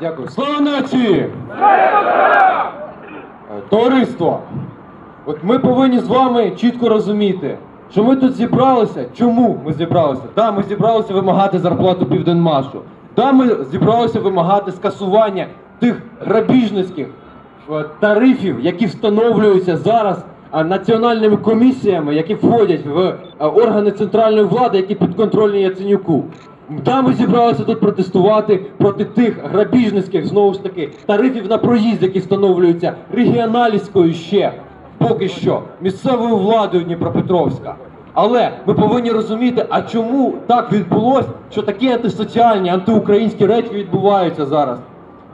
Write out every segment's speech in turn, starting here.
Дякую. Слава нації! Е, Товариство! От ми повинні з вами чітко розуміти, що ми тут зібралися. Чому ми зібралися? Да, ми зібралися вимагати зарплату Південмашу. Да, ми зібралися вимагати скасування тих грабіжницьких е, тарифів, які встановлюються зараз національними комісіями, які входять в е, органи центральної влади, які підконтрольні Яценюку. Да, ми зібралися тут протестувати проти тих грабіжницьких знову ж таки тарифів на проїзд, які встановлюються регіоналівською ще поки що місцевою владою Дніпропетровська. Але ми повинні розуміти, а чому так відбулося, що такі антисоціальні, антиукраїнські речі відбуваються зараз.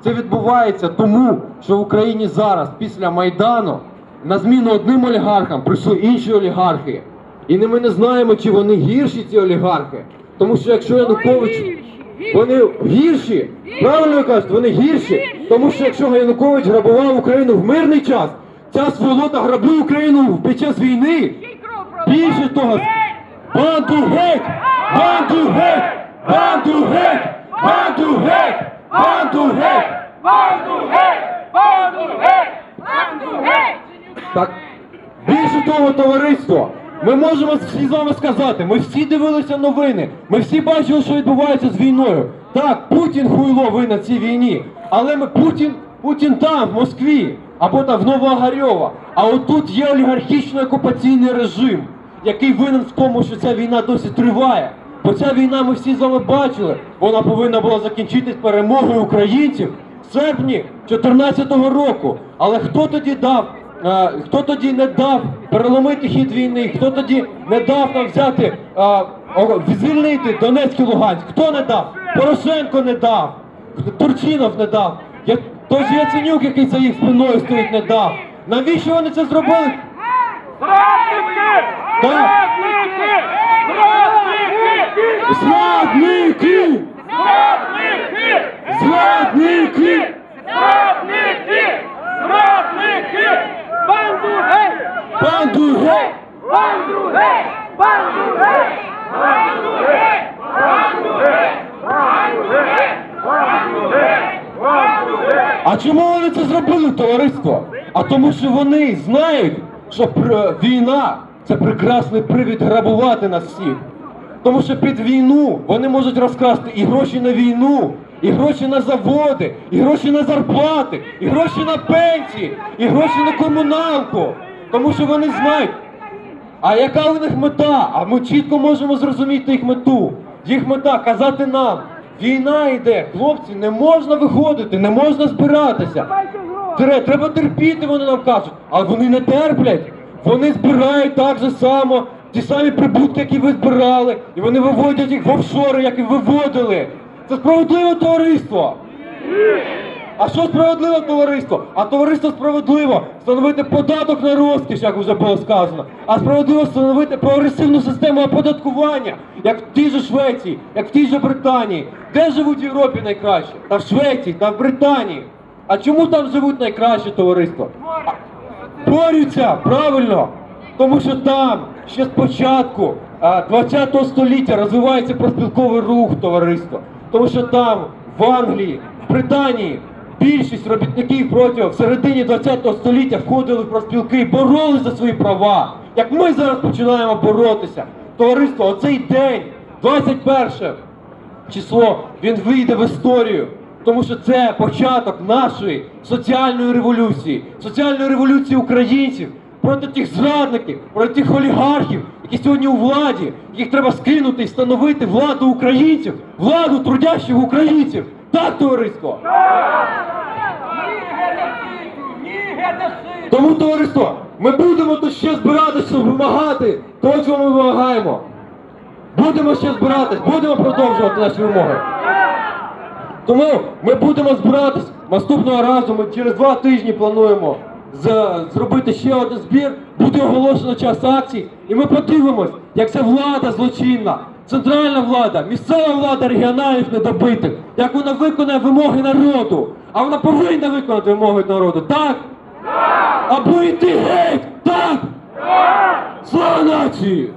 Це відбувається тому, що в Україні зараз, після Майдану, на зміну одним олігархам прийшли інші олігархи. І ми не знаємо, чи вони гірші, ці олігархи. Тому що якщо Янукович. Вони гірші, правильно ви кажете, вони гірші. Тому що якщо Янукович грабував Україну в мирний час, ця сволота грабує Україну під час війни. Більше того, банду геть! Банду геть! Банду геть! Банду геть! Банду геть! Банду геть! Банду геть! Банду геть! Так, більше того, товариство, ми можемо всі з вами сказати, ми всі дивилися новини, ми всі бачили, що відбувається з війною. Так, Путін хуйло ви на цій війні, але ми Путін, Путін там, в Москві, або там в Новоогарьова. А отут є олігархічно окупаційний режим, який винен в тому, що ця війна досі триває. Бо ця війна ми всі з вами бачили, вона повинна була закінчитись перемогою українців в серпні 2014 року. Але хто тоді дав хто тоді не дав переломити хід війни? Хто тоді не дав нам взяти звільнити Донецьк і Луганськ? Хто не дав? Порошенко не дав, Турчинов не дав. Я, той же Яценюк, який за їх спиною стоїть, не дав. Навіщо вони це зробили? Зрадники! А чому вони це зробили, товариство? А тому, що вони знають, що війна це прекрасний привід грабувати нас всіх. Тому що під війну вони можуть розкрасти і гроші на війну, і гроші на заводи, і гроші на зарплати, і гроші на пенсії, і гроші на комуналку. Тому що вони знають, а яка у них мета? А ми чітко можемо зрозуміти їх мету. Їх мета казати нам, війна йде, хлопці, не можна виходити, не можна збиратися. Тре- Треба терпіти, вони нам кажуть. А вони не терплять. Вони збирають так же само ті самі прибутки, які ви збирали, і вони виводять їх в офшори, як і виводили. Це справедливе товариство. А що справедливе товариство? А товариство справедливо встановити податок на розкіш, як вже було сказано. А справедливо встановити прогресивну систему оподаткування, як в тій же Швеції, як в тій же Британії. Де живуть в Європі найкраще? Та в Швеції, та в Британії. А чому там живуть найкраще товариство? Борються, правильно. Тому що там ще з початку а, 20 століття розвивається проспілковий рух товариства. Тому що там, в Англії, в Британії, більшість робітників протягом середині 20 століття входили в проспілки і боролися за свої права. Як ми зараз починаємо боротися, товариство, оцей день, 21 число, він вийде в історію. Тому що це початок нашої соціальної революції, соціальної революції українців проти тих зрадників, проти тих олігархів, які сьогодні у владі, яких треба скинути і встановити владу українців, владу трудящих українців. Так, товариство! Тому, товариство, ми будемо тут ще збиратися, вимагати того, чого ми вимагаємо. Будемо ще збиратись, будемо продовжувати наші вимоги. Тому ми будемо збиратись наступного разу. Ми через два тижні плануємо зробити ще один збір. Буде оголошено час акцій, і ми подивимось, як ця влада злочинна, центральна влада, місцева влада регіоналів недобитих, як вона виконає вимоги народу. А вона повинна виконати вимоги народу, так? Або йти геть! Так! Слава нації!